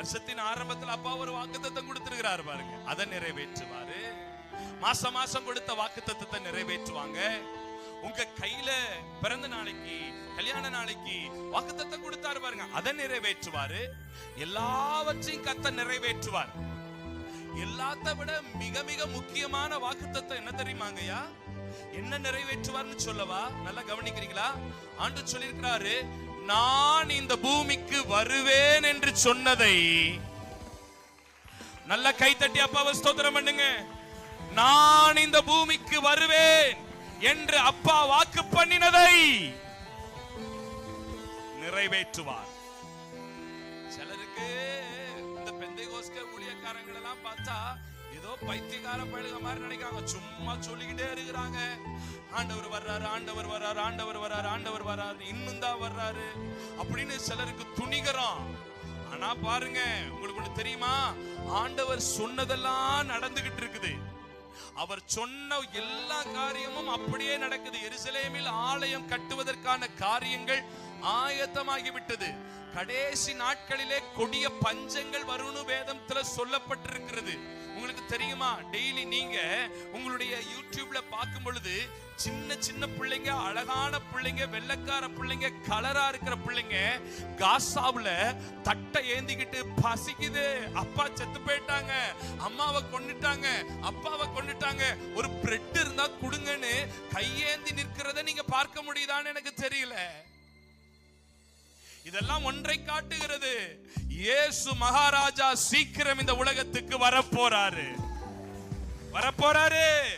வருஷத்தின் ஆரம்பத்தில் அப்பா ஒரு வாக்குத்தத்தம் கொடுத்திருக்கிறாரு பாருங்க. அதை நிறைவேற்றுவாரு. மாசம் மாசம் கொடுத்த வாக்குத்தத்தத்தை நிறைவேற்றுவாங்க. உங்க கையில பிறந்த நாளைக்கு கல்யாண நாளைக்கு வாக்குத்தத்தை கொடுத்தாரு பாருங்க. அதை நிறைவேற்றுவாரு. எல்லாவற்றையும் கத்த நிறைவேற்றுவார். எல்லாத்த விட மிக மிக முக்கியமான வாக்குத்தத்தம் என்ன தெரியுமாங்கய்யா என்ன நிறைவேற்றுவார்னு சொல்லவா? நல்லா கவனிக்கிறீங்களா? ஆண்டு சொல்லியிருக்கிறாரு நான் இந்த பூமிக்கு வருவேன் என்று சொன்னதை நல்ல கைத்தட்டி அப்பாவை ஸ்தோத்திரம் பண்ணுங்க. நான் இந்த பூமிக்கு வருவேன் என்று அப்பா வாக்கு பண்ணினதை நிறைவேற்றுவார். சிலருக்கு இந்த பெந்தைகோஸ்க ஊழியக்காரங்களெல்லாம் பார்த்தா ஏதோ பைத்தியக்கார பழுக மாதிரி நினைக்கிறாங்க. சும்மா சொல்லிக்கிட்டே இருக்கிறாங்க. ஆண்டவர் வர்றாரு ஆண்டவர் வர்றாரு ஆண்டவர் வர்றாரு ஆண்டவர் வர்றாரு இன்னும் தான் வர்றாரு. அப்படின்னு சிலருக்கு துணிகரம். ஆனா பாருங்க உங்களுக்கு ஒண்ணு தெரியுமா? ஆண்டவர் சொன்னதெல்லாம் நடந்துகிட்டு இருக்குது. அவர் சொன்ன எல்லா காரியமும் அப்படியே நடக்குது. எருசலேமில் ஆலயம் கட்டுவதற்கான காரியங்கள் ஆயத்தமாகி விட்டது கடைசி நாட்களிலே கொடிய பஞ்சங்கள் வரும்னு வேதத்துல சொல்லப்பட்டிருக்கிறது. உங்களுக்கு தெரியுமா? டெய்லி நீங்க உங்களுடைய யூடியூப்ல பார்க்கும் பொழுது சின்ன சின்ன பிள்ளைங்க அழகான பிள்ளைங்க வெள்ளக்கார பிள்ளைங்க கலரா இருக்கிற பிள்ளைங்க காசாவுல தட்டை ஏந்திக்கிட்டு பசிக்குது. அப்பா செத்து போயிட்டாங்க. அம்மாவை கொன்னுட்டாங்க. அப்பாவை கொன்னுட்டாங்க. ஒரு பிரெட் இருந்தா கொடுங்கன்னு கையேந்தி நிற்கிறத நீங்க பார்க்க முடியுதான்னு எனக்கு தெரியல. இதெல்லாம் ஒன்றை காட்டுகிறது. இயேசு மகாராஜா சீக்கிரம் இந்த உலகத்துக்கு வரப்போறாரு. வரப்போறாரு.